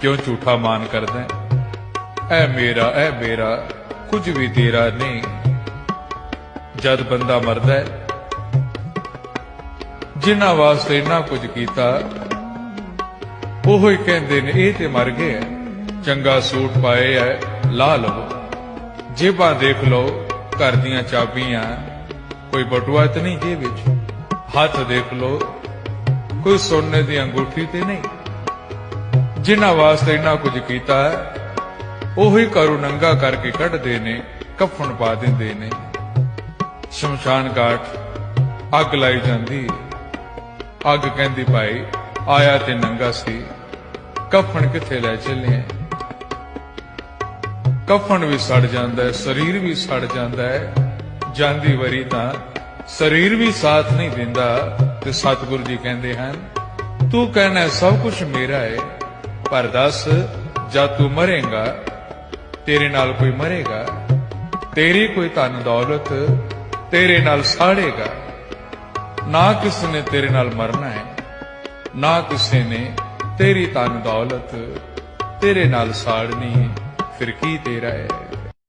ਕਿਉਂ ਝੂਠਾ ਮਾਨ ਕਰਦਾ ਹੈ? ਐ ਮੇਰਾ ਐ ਮੇਰਾ, ਕੁਝ ਵੀ ਤੇਰਾ ਨਹੀਂ। ਜਦ ਬੰਦਾ ਮਰਦਾ ਹੈ, ਜਿਨ੍ਹਾਂ ਵਾਸਤੇ ਇੰਨਾ ਕੁਝ ਕੀਤਾ, ਉਹ ਹੀ ਕਹਿੰਦੇ ਨੇ, ਇਹ ਤੇ ਮਰ ਗਏ ਹੈ। ਚੰਗਾ ਸੂਟ ਪਾਏ ਐ ਲਾ ਲਵੋ। ਜੇਬਾਂ ਦੇਖ ਲਓ, ਘਰ ਦੀਆਂ ਚਾਬੀਆਂ, ਕੋਈ ਬਟੂਆ ਤੇ ਨਹੀਂ ਜੇਬ ਵਿੱਚ? ਹੱਥ ਦੇਖ ਲਓ, ਕੋਈ ਸੋਨੇ ਦੀ ਅੰਗੂਠੀ ਤੇ ਨਹੀਂ। ਜਿਨ੍ਹਾਂ ਵਾਸਤੇ ਇੰਨਾ ਕੁਝ ਕੀਤਾ ਹੈ, ਉਹੀ ਘਰੋਂ ਨੰਗਾ ਕਰਕੇ ਕੱਢਦੇ ਨੇ, ਕਫਨ ਪਾ ਦਿੰਦੇ ਨੇ। ਸ਼ਮਸ਼ਾਨ ਘਾਟ ਅੱਗ ਲਾਈ ਜਾਂਦੀ ਅੱਗ ਕਹਿੰਦੀ ਭਾਈ, ਆਇਆ ਤੇ ਨੰਗਾ ਸੀ। ਕਫਨ ਕਿੱਥੇ ਲੈ ਚੱਲੇ ਕਫਨ ਵੀ ਸੜ ਜਾਂਦਾ ਹੈ, ਸਰੀਰ ਵੀ ਸੜ ਜਾਂਦਾ ਹੈ। ਜਾਂਦੀ ਵਰੀ ਤਾਂ ਸਰੀਰ ਵੀ ਸਾਥ ਨਹੀਂ ਦਿੰਦਾ, ਤੇ ਸਤਿਗੁਰੂ ਜੀ ਕਹਿੰਦੇ ਹਨ, ਤੂੰ ਕਹਿਣਾ ਸਭ ਕੁਝ ਮੇਰਾ ਹੈ। ਪਰ ਦੱਸ, ਜਦ ਤੂੰ ਮਰੇਗਾ, ਤੇਰੇ ਨਾਲ ਕੋਈ ਮਰੇਗਾ, ਤੇਰੀ ਕੋਈ ਧਨ ਦੌਲਤ ਤੇਰੇ ਨਾਲ ਸਾੜੇਗਾ। ਨਾ ਕਿਸੇ ਨੇ ਤੇਰੇ ਨਾਲ ਮਰਨਾ ਹੈ, ਨਾ ਕਿਸੇ ਨੇ ਤੇਰੀ ਧਨ ਦੌਲਤ ਤੇਰੇ ਨਾਲ ਸਾੜਨੀ ਹੈ। ਫਿਰ ਕੀ ਤੇਰਾ ਹੈ?